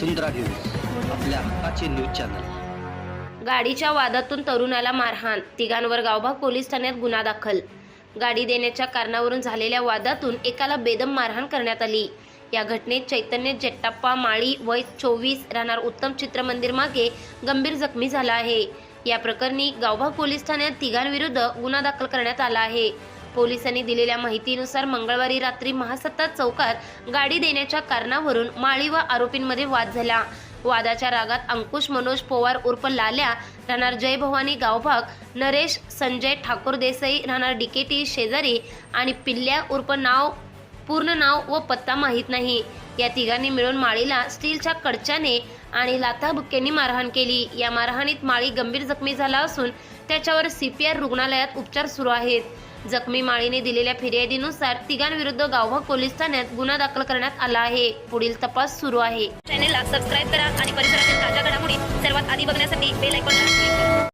वसुंधरा news आपल्या हक्काचे news channel. गाडीच्या वादातून तरुणाला मारहाण तिघांवर गावभाग पोलीस ठाण्यात गुन्हा दाखल. गाडी देण्याच्या कारणावरून झालेल्या वादातून एकाला बेदम मारहाण करण्यात आली. या घटनेत चैतन्य जट्टाप्पा माळी वय चोवीस राहणार उत्तम चित्रमंदिर मागे गंभीर जखमी झाला आहे. या प्रकरणी गावभाग पोलीस ठाण्यात तिघांविरुद्ध गुन्हा दाखल करण्यात आला आहे. पोलिसांनी दिलेल्या माहितीनुसार मंगळवारी रात्री महासत्ता चौकात गाडी देण्याच्या कारणावरून माळी व आरोपींमध्ये वाद झाला. वादाच्या रागात अंकुश मनोज पोवार उर्फ लाल्या राहणार जय भवानी गावभाग नरेश संजय ठाकूर देसाई राहणार डिकेटी शेजारी आणि पिल्ल्या उर्फ नाव पूर्ण नाव व पत्ता माहीत नाही. या तिघांनी मिळून माळीला स्टीलच्या कडच्याने आणि लाथाबुक्क्यांनी मारहाण केली. या मारहाणीत माळी गंभीर जखमी झाला असून त्याच्यावर सीपीआर रुग्णालयात उपचार सुरू आहेत. जखमी माळीने दिलेल्या फिर्यादीनुसार तिघांविरुद्ध गावभाग पोलीस ठाण्यात गुन्हा दाखल करण्यात आला आहे. पुढील तपास सुरू आहे. चॅनेलला सबस्क्राईब करा आणि परिसरातील ताज्या घडामोडी सर्वात आधी बघण्यासाठी बेल आयकॉन